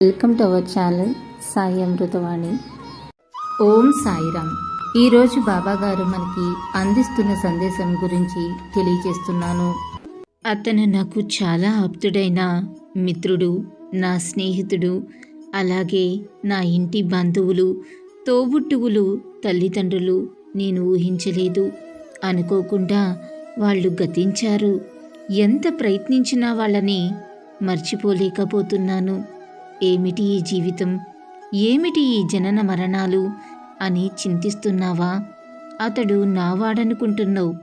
Welcome to our channel Sai Amritavani Om Sairam. ఈరోజు బాబా గారు మనకి అందిస్తున్న సందేశం గురించి తెలియజేస్తున్నాను. అతను నాకు చాలా ఆప్తుడైన మిత్రుడు నా స్నేహితుడు అలాగే నా ఇంటి బంధువులు తోబుట్టువులు తల్లిదండ్రులు నేను ఊహించలేదు. అనుకోకుండా వాళ్ళు గతించారు. ఎంత ప్రయత్నించినా వాళ్ళని మర్చిపోలేకపోతున్నాను. ఏమిటి ఈ జీవితం? ఏమిటి ఈ జనన మరణాలు? అని చింతిస్తున్నావా? అతడు నావాడనుకుంటున్నావు.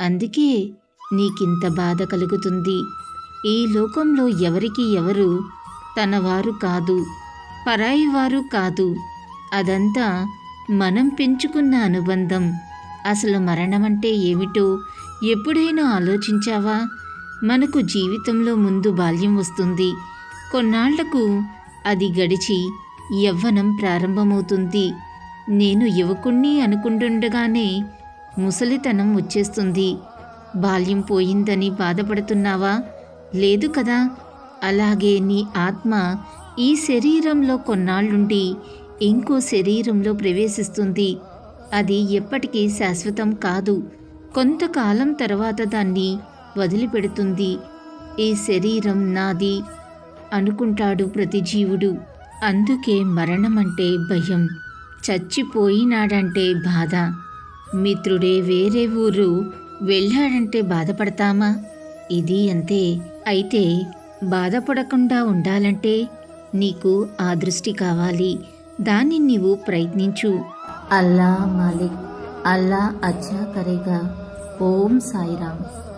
అందుకే నీకింత బాధ కలుగుతుంది. ఈ లోకంలో ఎవరికి ఎవరు తనవారు కాదు పరాయి వారు కాదు. అదంతా మనం పెంచుకున్న అనుబంధం. అసలు మరణమంటే ఏమిటో ఎప్పుడైనా ఆలోచించావా? మనకు జీవితంలో ముందు బాల్యం వస్తుంది. కొన్నాళ్ళకు అది గడిచి యవ్వనం ప్రారంభమవుతుంది. నేను యువకుణ్ణి అనుకుంటుండగానే ముసలితనం వచ్చేస్తుంది. బాల్యం పోయిందని బాధపడుతున్నావా? లేదు కదా. అలాగే నీ ఆత్మ ఈ శరీరంలో కొన్నాళ్ళుండి ఇంకో శరీరంలో ప్రవేశిస్తుంది. అది ఎప్పటికీ శాశ్వతం కాదు. కొంతకాలం తర్వాత దాన్ని వదిలిపెడుతుంది. ఈ శరీరం నాది. అనుకుంటాడు ప్రతి జీవుడు. అందుకే మరణం అంటే భయం. చచ్చిపోయినాడంటే బాధ. మిత్రుడే వేరే ఊరు. వెళ్ళాడంటే బాధపడతామా? ఇది అంతే. అయితే బాధపడకుండా ఉండాలంటే నీకు ఆ దృష్టి కావాలి. దాన్ని నీవు ప్రయత్నించు. అల్లా మాలిక్ అల్లా అచ్చా కరేగా. ఓం సాయిరామ్.